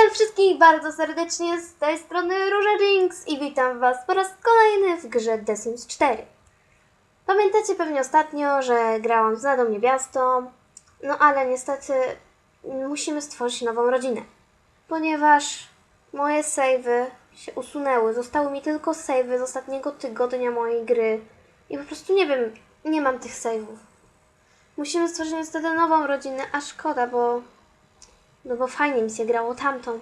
Witam wszystkich bardzo serdecznie z tej strony Róża Jinx i witam Was po raz kolejny w grze The Sims 4. Pamiętacie pewnie ostatnio, że grałam z Nadą Niewiastą, no ale niestety musimy stworzyć nową rodzinę, ponieważ moje savey się usunęły. Zostały mi tylko savey z ostatniego tygodnia mojej gry i po prostu nie wiem, nie mam tych saveów. Musimy stworzyć niestety nową rodzinę, a szkoda, bo no bo fajnie mi się grało tamtą.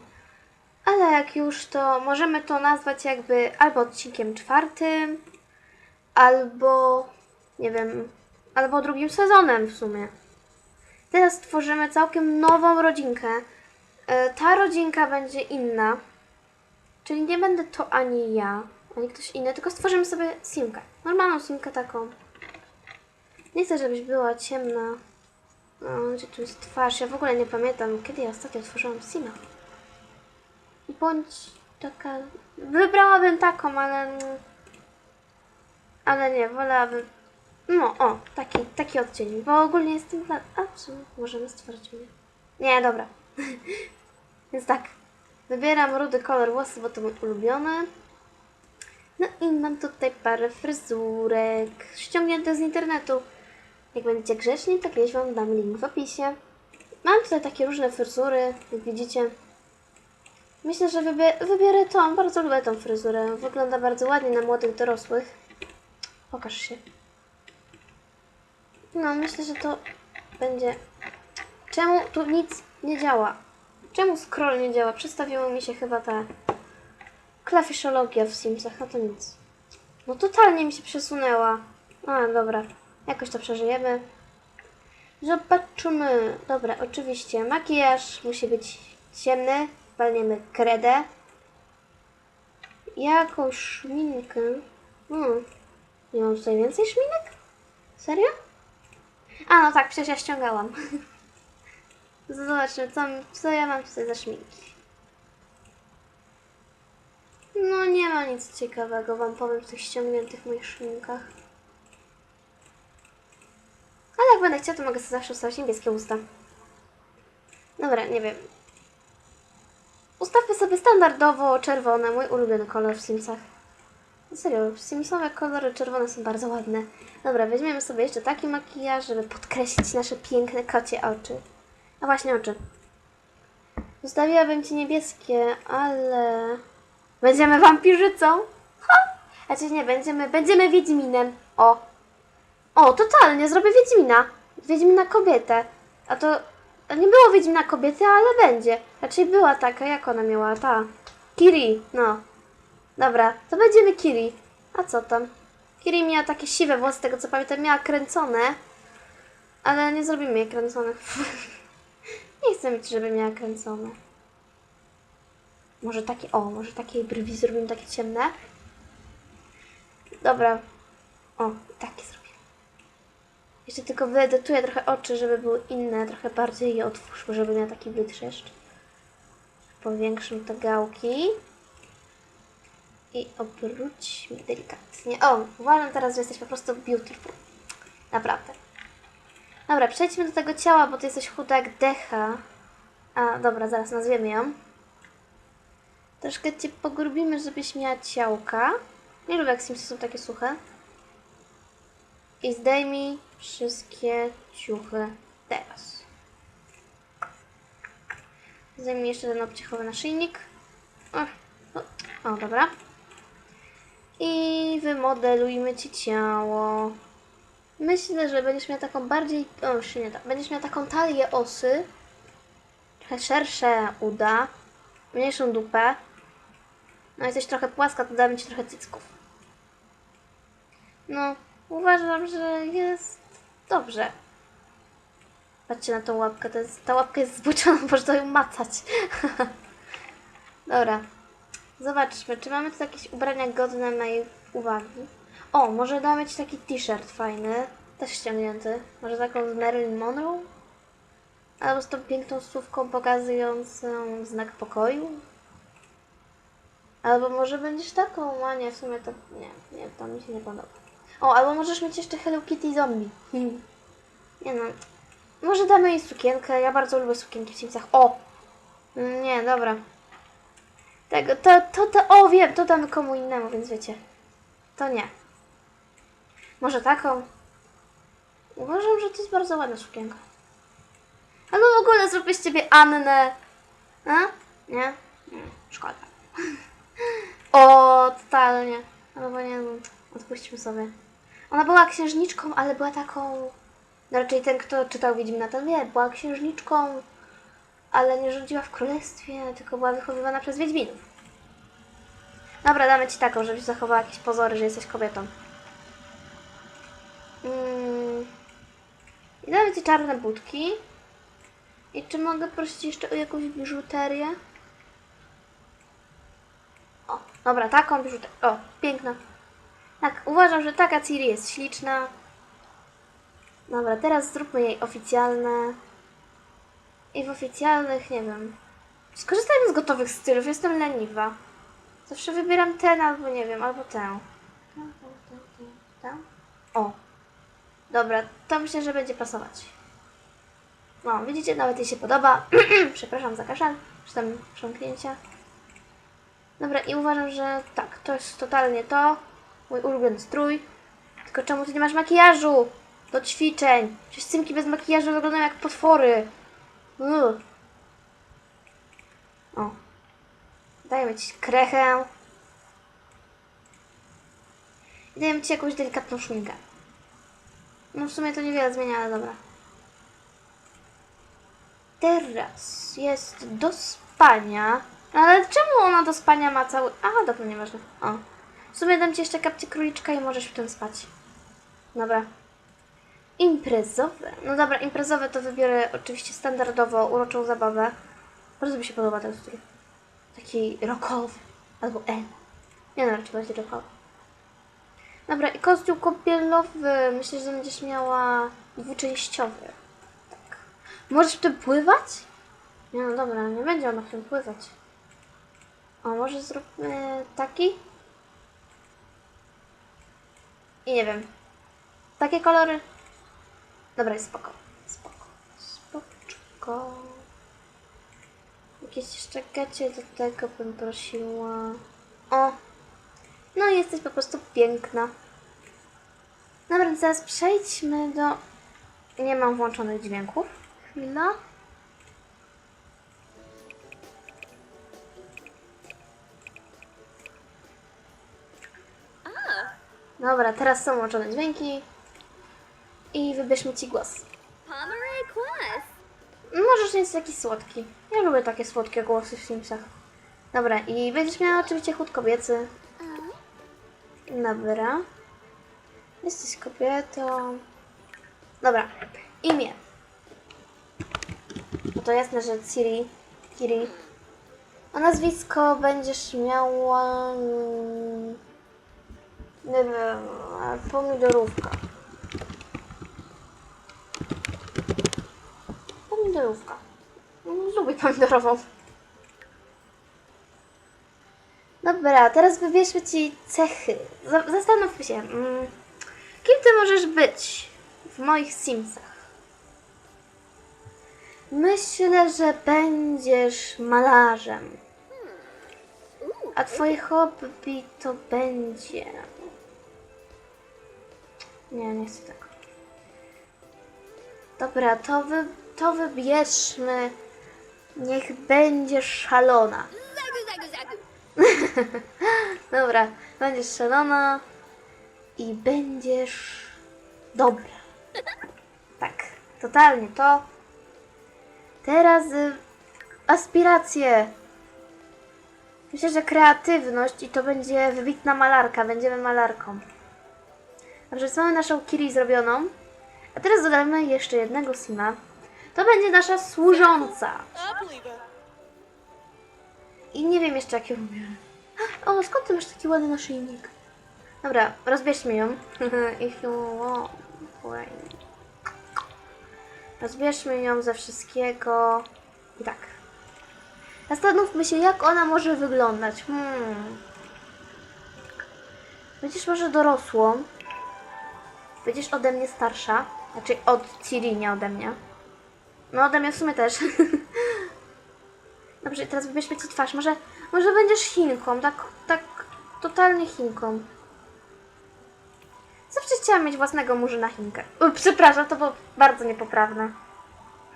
Ale jak już, to możemy to nazwać jakby albo odcinkiem czwartym, albo nie wiem, albo drugim sezonem w sumie. Teraz stworzymy całkiem nową rodzinkę. E, Ta rodzinka będzie inna. Czyli nie będę to ani ja, ani ktoś inny, tylko stworzymy sobie simkę. Normalną simkę taką. Nie chcę, żebyś była ciemna. No, gdzie tu jest twarz? Ja w ogóle nie pamiętam, kiedy ja ostatnio otworzyłam Sima. Bądź taka... Wybrałabym taką, ale... Ale nie, wolałabym... No, o, taki, taki odcień, bo ogólnie jestem dla... A, czy możemy stworzyć mnie? Nie, dobra. Więc tak, wybieram rudy kolor włosów, bo to mój ulubiony. No i mam tutaj parę fryzurek ściągnięte z internetu. Jak będziecie grzeczni, to kiedyś Wam dam link w opisie. Mam tutaj takie różne fryzury, jak widzicie. Myślę, że wybie- wybiorę tą, bardzo lubię tą fryzurę. Wygląda bardzo ładnie na młodych dorosłych. Pokaż się. No, myślę, że to będzie... Czemu tu nic nie działa? Czemu scroll nie działa? Przestawiło mi się chyba ta klawiszologia w Simsach, no to nic. No totalnie mi się przesunęła. A, dobra. Jakoś to przeżyjemy. Zobaczymy. Dobra, oczywiście. Makijaż musi być ciemny. Walniemy kredę. Jakąś szminkę. Hmm. Nie mam tutaj więcej szminek? Serio? A, no tak, przecież ja ściągałam. Zobaczmy, co, co ja mam tutaj za szminki. No nie ma nic ciekawego, wam powiem, w tych ściągniętych moich szminkach. Ale jak będę chciała, to mogę sobie zawsze ustawić niebieskie usta. Dobra, nie wiem. Ustawmy sobie standardowo czerwone, mój ulubiony kolor w Simsach. Serio, Simsowe kolory czerwone są bardzo ładne. Dobra, weźmiemy sobie jeszcze taki makijaż, żeby podkreślić nasze piękne kocie oczy. A właśnie oczy. Zostawiłabym Ci niebieskie, ale... Będziemy wampirzycą? Ha! Znaczy nie, będziemy, będziemy Wiedźminem. O, o, totalnie, zrobię Wiedźmina. Wiedźmina kobietę. A to nie było Wiedźmina kobiety, ale będzie. Raczej była taka, jak ona miała, ta. Kiri, no. Dobra, to będziemy Kiri. A co tam? Kiri miała takie siwe włosy, tego co pamiętam, miała kręcone. Ale nie zrobimy jej kręconych. nie chcę mieć, żeby miała kręcone. Może takie, o, może takie brwi zrobimy takie ciemne. Dobra. O, takie zrobimy. Jeszcze tylko wyedytuję trochę oczy, żeby były inne, trochę bardziej je otwórzmy, żeby miał taki wytrzeszcz. Powiększmy te gałki. I obróćmy delikatnie. O, uważam teraz, że jesteś po prostu beautiful. Naprawdę. Dobra, przejdźmy do tego ciała, bo ty jesteś chuda jak decha. A, dobra, zaraz nazwiemy ją. Troszkę cię pogrbimy, żebyś miała ciałka. Nie lubię, jak Simsy są takie suche. I zdejmij wszystkie ciuchy teraz. Zdejmij jeszcze ten obciachowy naszyjnik. O, o, o, dobra. I wymodelujmy ci ciało. Myślę, że będziesz miała taką bardziej. O, już nie da. Będziesz miała taką talię osy. Trochę szersze uda. Mniejszą dupę. No jesteś trochę płaska, to damy ci trochę cycków. No, uważam, że jest dobrze. Patrzcie na tą łapkę, to jest, ta łapka jest zboczona, można ją macać. Dobra, zobaczmy, czy mamy tu jakieś ubrania godne mojej uwagi. O, może damy Ci taki t-shirt fajny, też ściągnięty. Może taką z Marilyn Monroe? Albo z tą piękną słówką pokazującą znak pokoju? Albo może będziesz taką, a nie, w sumie to nie, nie, to mi się nie podoba. O, albo możesz mieć jeszcze Hello Kitty zombie. nie no, może damy jej sukienkę, ja bardzo lubię sukienki w Simsach. O! Mm, Nie, dobra. Tego, to, to, to, o wiem, to damy komu innemu, więc wiecie. To nie. Może taką? Uważam, że to jest bardzo ładna sukienka. A no w ogóle zróbmy z ciebie Annę. A? Nie? Nie, szkoda. O, totalnie. Albo nie wiem, odpuśćmy sobie. Ona była księżniczką, ale była taką... No raczej ten, kto czytał Wiedźmina, ten wie, była księżniczką, ale nie rządziła w królestwie, tylko była wychowywana przez Wiedźminów. Dobra, damy ci taką, żebyś zachowała jakieś pozory, że jesteś kobietą. Mm. I damy ci czarne budki. I czy mogę prosić jeszcze o jakąś biżuterię? O, dobra, taką biżuterię. O, piękna. Tak, uważam, że taka Ciri jest śliczna. Dobra, teraz zróbmy jej oficjalne. I w oficjalnych, nie wiem. Skorzystajmy z gotowych stylów, jestem leniwa. Zawsze wybieram ten albo nie wiem, albo tę. O. Dobra, to myślę, że będzie pasować. No, widzicie, nawet jej się podoba. Przepraszam za kaszel, czy tam prząknięcia. Dobra, i uważam, że tak, to jest totalnie to. Mój ulubiony strój. Tylko czemu ty nie masz makijażu? Do ćwiczeń. Przecież cymki bez makijażu wyglądają jak potwory. O. Dajemy ci krechę. I dajemy ci jakąś delikatną szminkę. No w sumie to niewiele zmienia, ale dobra. Teraz jest do spania. Ale czemu ona do spania ma cały... A, dobra, nieważne. O. W sumie dam ci jeszcze kapcie króliczka i możesz w tym spać. Dobra. Imprezowe. No dobra, imprezowe to wybiorę oczywiście standardowo uroczą zabawę. Bardzo mi się podoba ten strój. Taki rockowy. Albo M. Nie wiem, czy bardziej rockowy. Dobra, i kostium kąpielowy. Myślę, że będziesz miała dwuczęściowy. Tak. Możesz w tym pływać? Nie no dobra, nie będzie ona w tym pływać. O, może zróbmy taki? I nie wiem. Takie kolory? Dobra, jest spoko. Spoko. Spoczko. Jakieś jeszcze gacie do tego bym prosiła. O! No jesteś po prostu piękna. Dobra, teraz przejdźmy do... Nie mam włączonych dźwięków. Chwila. Dobra, teraz są włączone dźwięki. I wybierzmy ci głos. Możesz mieć taki słodki. Ja lubię takie słodkie głosy w Simsach. Dobra, i będziesz miała oczywiście chód kobiecy. Dobra. Jesteś kobietą. Dobra. Imię. No to jasne, że Ciri. Kiri. A nazwisko będziesz miała... Nie wiem, pomidorówka. Pomidorówka. Mm, Lubię pomidorową. Dobra, teraz wybierzmy ci cechy. Za- Zastanówmy się, mm, kim ty możesz być w moich Simsach? Myślę, że będziesz malarzem. A twoje hobby to będzie. Nie, nie chcę tego. Dobra, to, wy, to wybierzmy. Niech będzie szalona. Zagu, zagu, zagu. Dobra, będziesz szalona i będziesz dobra. Tak, totalnie to. Teraz y, aspiracje. Myślę, że kreatywność i to będzie wybitna malarka. Będziemy malarką. Dobrze, mamy naszą Kiri zrobioną. A teraz dodamy jeszcze jednego Sima. To będzie nasza służąca. I nie wiem jeszcze jakie umiem. O, skąd ty masz taki ładny naszyjnik? Dobra, rozbierzmy ją. Rozbierzmy ją ze wszystkiego. I tak. Zastanówmy się, jak ona może wyglądać. Hmm. Będziesz może dorosłą. Będziesz ode mnie starsza. Znaczy od Ciri, nie ode mnie. No ode mnie w sumie też. Dobrze, teraz wybierzmy ci twarz. Może, może będziesz Chinką, tak, tak totalnie Chinką. Zawsze chciałam mieć własnego murzyna Chinkę. U, przepraszam, to było bardzo niepoprawne.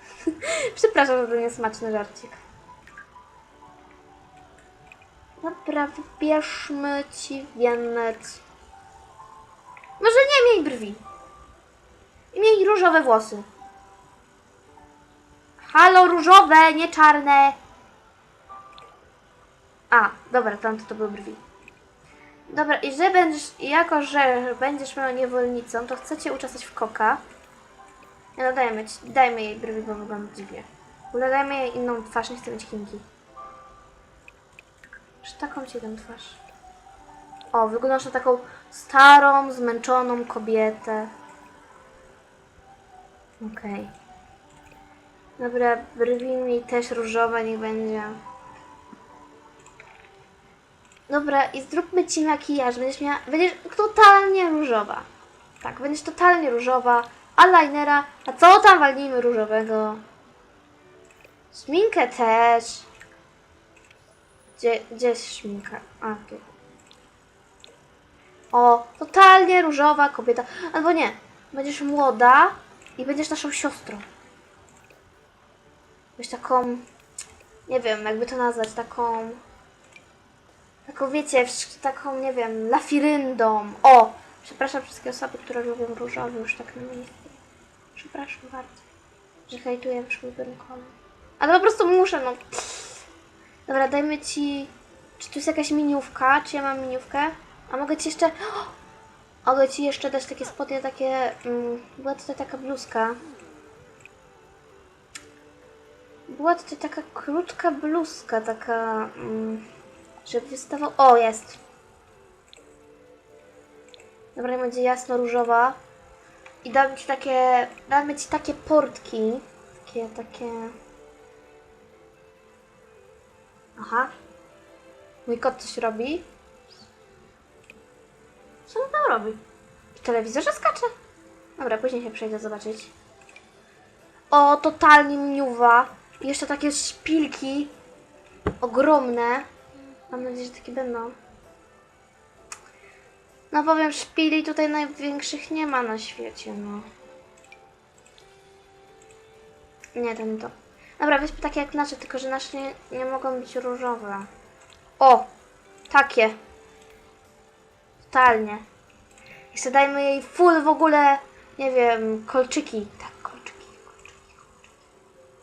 przepraszam za ten niesmaczny żarcik. Dobra, wybierzmy ci wieniec. Może nie miej brwi. I miej różowe włosy. Halo, różowe, nie czarne. A, dobra, tamto to były brwi. Dobra, i że będziesz, jako że będziesz moją niewolnicą, to chcę cię w koka. No, dajmy, dajmy jej brwi, bo wygląda dziwnie. Ogóle dajmy jej inną twarz, nie chcę mieć chinki. Że taką ci dam twarz. O, wyglądasz na taką starą, zmęczoną kobietę. Okej. Dobra, brwi mi też różowe niech będzie. Dobra, i zróbmy ci makijaż. Będziesz miała, będziesz totalnie różowa. Tak, będziesz totalnie różowa. Eyelinera. A co tam walnijmy różowego? Szminkę też. Gdzie, gdzie jest szminka? A, tu. O, totalnie różowa kobieta. Albo nie, będziesz młoda i będziesz naszą siostrą. Będziesz taką, nie wiem, jakby to nazwać, taką, taką wiecie, taką, nie wiem, lafiryndą. O, przepraszam wszystkie osoby, które lubią różowy, już tak na mnie. Przepraszam bardzo, że hejtuję wyszły kolor. Ale po prostu muszę, no. Dobra, dajmy ci. Czy tu jest jakaś miniówka? Czy ja mam miniówkę? A mogę ci jeszcze. Mogę ci jeszcze dać takie spodnie, takie. Mm, była tutaj taka bluzka. Była tutaj taka krótka bluzka, taka. Mm, że wystawał. O, jest! Dobra, będzie jasno różowa. I damy ci takie. Damy ci takie portki. Takie, takie. Aha. Mój kot coś robi. Co on tam robi? W telewizorze skacze? Dobra, później się przejdę zobaczyć. O, totalnie mniuwa. Jeszcze takie szpilki. Ogromne. Mam nadzieję, że takie będą. No powiem, szpili tutaj największych nie ma na świecie, no. Nie, nie to. Dobra, weźmy takie jak nasze, tylko że nasze nie, nie mogą być różowe. O! Takie. Totalnie. Jeszcze dajmy jej full w ogóle, nie wiem, kolczyki. Tak, kolczyki, kolczyki,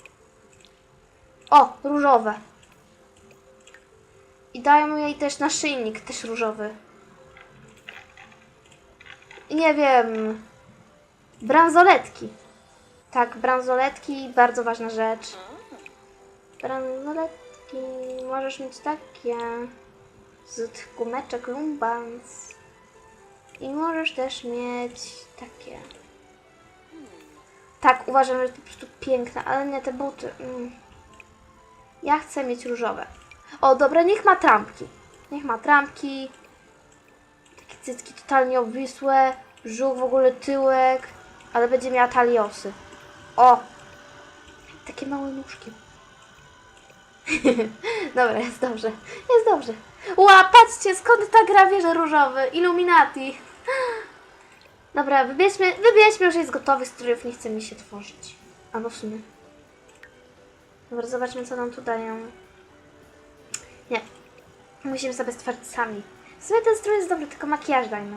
kolczyki. O, różowe. I dajmy jej też naszyjnik, też różowy. I nie wiem, bransoletki. Tak, bransoletki, bardzo ważna rzecz. Bransoletki, możesz mieć takie z gumeczek Lumbans. I możesz też mieć takie. Tak, uważam, że to po prostu piękne, ale nie te buty. Mm. Ja chcę mieć różowe. O, dobra, niech ma trampki. Niech ma trampki. Takie cycki totalnie obwisłe. Brzuch w ogóle tyłek. Ale będzie miała taliosy. O! Takie małe nóżki. Dobra, jest dobrze. Jest dobrze. Ła, patrzcie, skąd ta gra wieże różowy? Illuminati. Dobra, wybierzmy, wybierzmy już jest gotowy strojów, nie chce mi się tworzyć. Albo w sumie. Dobra, zobaczmy co nam tu dają. Nie. Musimy sobie stworzyć sami. W sumie ten strój jest dobry, tylko makijaż dajmy.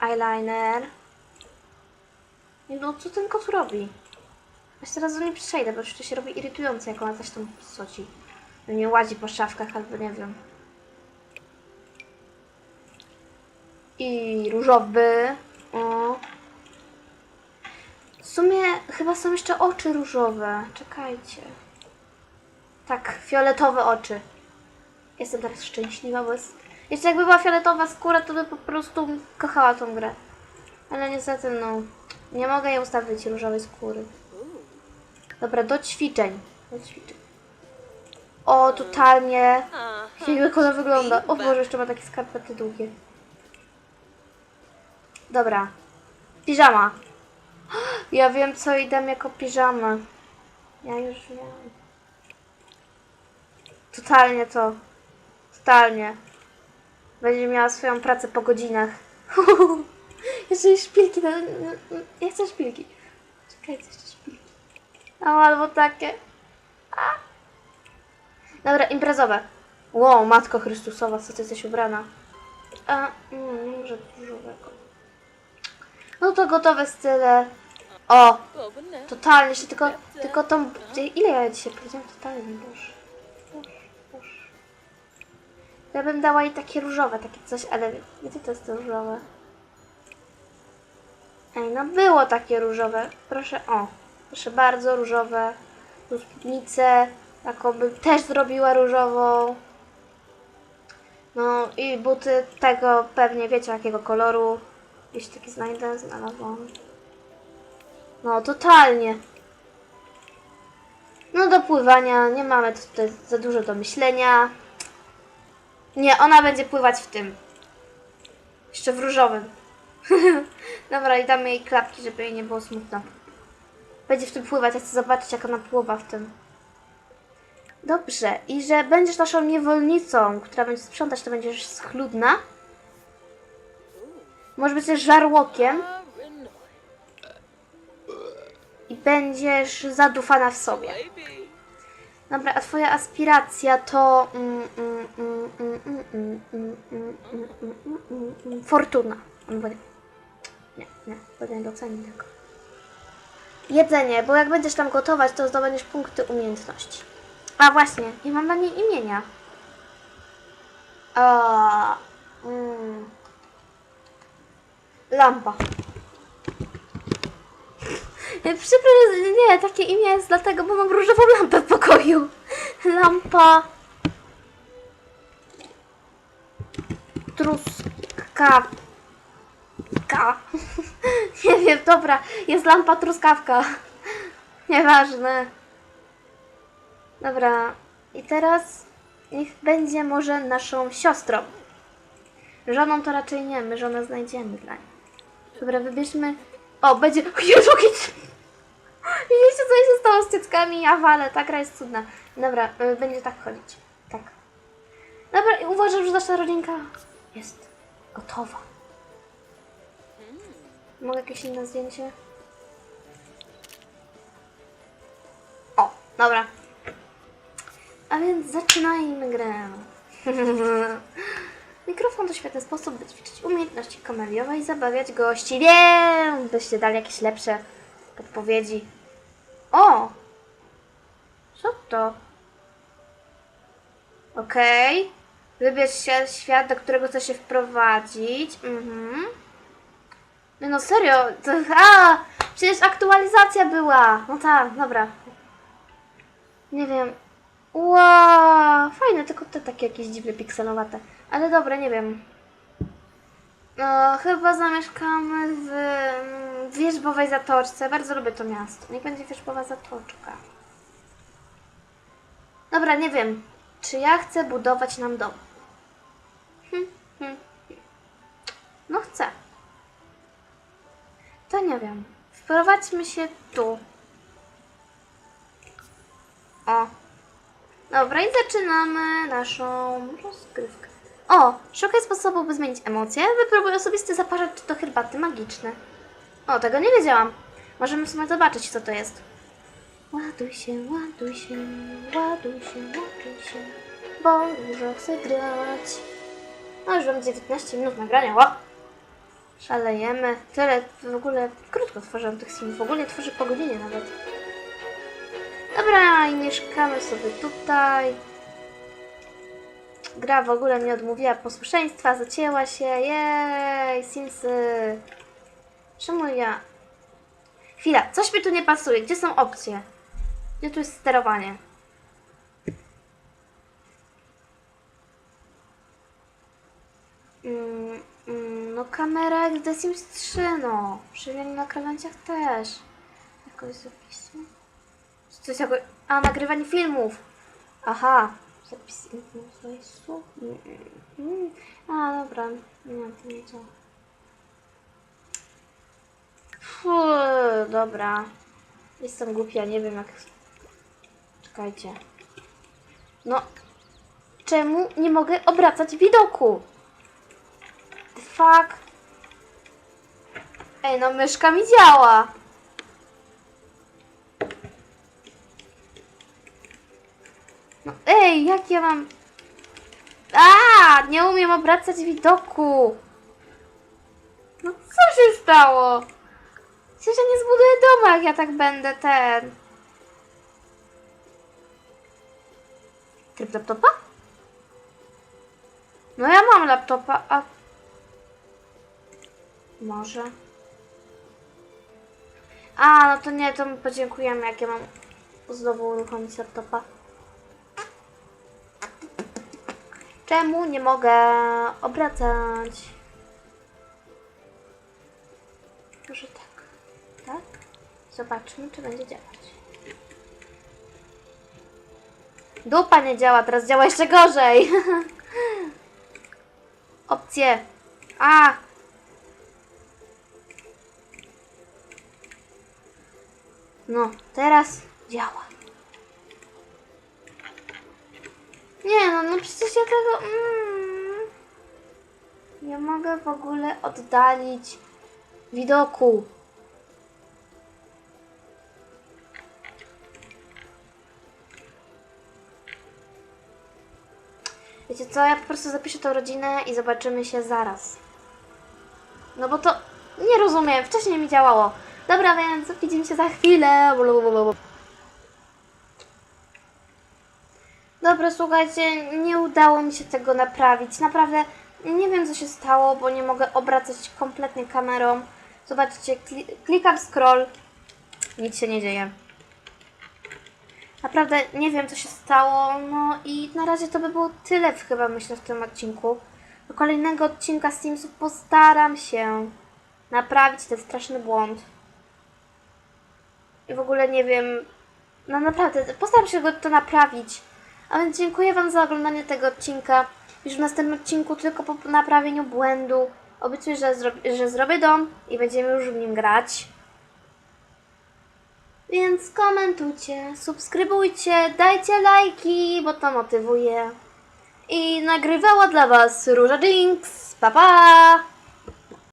Eyeliner. No, co ten kot robi? Się teraz do niej przejdę, bo już to się robi irytujące, jak ona coś tam soci. Nie łazi po szafkach, albo nie wiem. I różowy. O. W sumie chyba są jeszcze oczy różowe. Czekajcie. Tak, fioletowe oczy. Jestem teraz szczęśliwa, bo jest... Jeszcze jakby była fioletowa skóra, to by po prostu kochała tą grę. Ale niestety, no, nie mogę jej ustawić różowej skóry. Dobra, do ćwiczeń. Do ćwiczeń. O, totalnie. Jak ona wygląda. O Boże, jeszcze ma takie skarpety długie. Dobra. Piżama. Ja wiem, co idę jako piżamę. Ja już miałam. Totalnie to. Totalnie. Będzie miała swoją pracę po godzinach. Jeszcze szpilki. No, no, no, ja chcę szpilki. Czekajcie, jeszcze szpilki. O, albo takie. A. Dobra, imprezowe. Wow, Matko Chrystusowa, co ty jesteś ubrana? A, mm, nie może dużowego. No to gotowe style. O, totalnie, jeszcze tylko, tylko tą... Ile ja dzisiaj powiedziałam? Totalnie, boże. Ja bym dała jej takie różowe, takie coś, ale gdzie to jest to różowe? Ej, no było takie różowe. Proszę, o. Proszę bardzo, różowe. Tu spódnicę, taką bym też zrobiła różową. No i buty tego pewnie wiecie jakiego koloru. Jeśli taki znajdę, znalazłam. No, totalnie. No do pływania nie mamy tutaj za dużo do myślenia. Nie, ona będzie pływać w tym. Jeszcze w różowym. Dobra, i damy jej klapki, żeby jej nie było smutno. Będzie w tym pływać, ja chcę zobaczyć jak ona pływa w tym. Dobrze, i że będziesz naszą niewolnicą, która będzie sprzątać, to będziesz schludna. Może być żarłokiem. I będziesz zadufana w sobie. Dobra, a twoja aspiracja to... Fortuna. Nie, nie, to nie doceni tego. Jedzenie, bo jak będziesz tam gotować, to zdobędziesz punkty umiejętności. A właśnie, nie mam na niej imienia. A, mm lampa. E, Przepraszam, nie, takie imię jest dlatego, bo mam różową lampę w pokoju. Lampa. Truskawka. Nie wiem, dobra, jest lampa truskawka. Nieważne. Dobra, i teraz niech będzie może naszą siostrą. Żoną to raczej nie, my żonę znajdziemy dla niej. Dobra, wybierzmy. O, będzie. Jezu, jakie- Widzicie, co się stało z cyckami? Ja walę, ta gra jest cudna. Dobra, y, będzie tak chodzić. Tak. Dobra, i uważam, że nasza rodzinka jest gotowa. Mogę jakieś inne zdjęcie? O, dobra. A więc zaczynajmy grę. Mikrofon to świetny sposób, by ćwiczyć umiejętności kameriowe i zabawiać gości. Wiem, byście dali jakieś lepsze podpowiedzi. O! Co to? Okej. Wybierz się świat, do którego chcesz się wprowadzić. Mhm. Nie No serio, to, a, przecież aktualizacja była. No tak, dobra. Nie wiem. Wow, fajne, tylko te takie jakieś dziwne pikselowate. Ale dobra, nie wiem. No, chyba zamieszkamy w mm, Wierzbowej Zatoczce. Bardzo lubię to miasto. Niech będzie Wierzbowa Zatoczka. Dobra, nie wiem. Czy ja chcę budować nam dom? Hm, hm. No chcę. To nie wiem. Wprowadźmy się tu. O. Dobra, i zaczynamy naszą rozgrywkę. O, szukaj sposobu, by zmienić emocje. Wypróbuj osobisty zaparzacz to herbaty magiczne. O, tego nie wiedziałam. Możemy w zobaczyć, co to jest. Ładuj się, ładuj się, ładuj się, ładuj się, bo dużo chcę grać. No już mam 19 minut nagrania, ła! Szalejemy. Tyle w ogóle krótko tworzyłam tych filmów. W ogóle tworzę po godzinie nawet. Dobra, i mieszkamy sobie tutaj. Gra w ogóle nie odmówiła posłuszeństwa, zacięła się. Jej, Simsy. Czemu ja... Chwila, coś mi tu nie pasuje. Gdzie są opcje? Gdzie tu jest sterowanie? Mm, mm, no kamera jak The Sims 3, no. Przynajmniej na krawędziach też. Jakoś zapisu. Coś jako... A, nagrywanie filmów. Aha. Zapis influenceru. Mm, mm. A, dobra. Nie, to nie działa. Fuh, dobra. Jestem głupia, nie wiem jak Czekajcie. No, czemu nie mogę obracać widoku? The fuck? Ej, no myszka mi działa. No ej, jak ja mam... A, nie umiem obracać widoku. No co się stało? Przecież ja nie zbuduję domu, jak ja tak będę ten... Tryb laptopa? No ja mam laptopa, a... Może... A, no to nie, to my podziękujemy, jak ja mam znowu uruchomić laptopa. Czemu nie mogę obracać? Może tak. Tak? Zobaczmy, czy będzie działać. Dupa nie działa, teraz działa jeszcze gorzej. Opcje. A! No, teraz działa. Nie no, no przecież ja tego... Mm, nie mogę w ogóle oddalić widoku. Wiecie co, ja po prostu zapiszę tą rodzinę i zobaczymy się zaraz. No bo to nie rozumiem, wcześniej mi działało. Dobra, więc widzimy się za chwilę. Dobra, słuchajcie, nie udało mi się tego naprawić. Naprawdę nie wiem, co się stało, bo nie mogę obracać kompletnie kamerą. Zobaczcie, kli klikam scroll, nic się nie dzieje. Naprawdę nie wiem, co się stało. No i na razie to by było tyle, chyba myślę, w tym odcinku. Do kolejnego odcinka Simsów postaram się naprawić ten straszny błąd. I w ogóle nie wiem. No naprawdę, postaram się go to naprawić. A więc dziękuję Wam za oglądanie tego odcinka. Już w następnym odcinku tylko po naprawieniu błędu. Obiecuję, że, zro- że zrobię dom i będziemy już w nim grać. Więc komentujcie, subskrybujcie, dajcie lajki, bo to motywuje. I nagrywała dla Was Róża Jinx. Pa pa!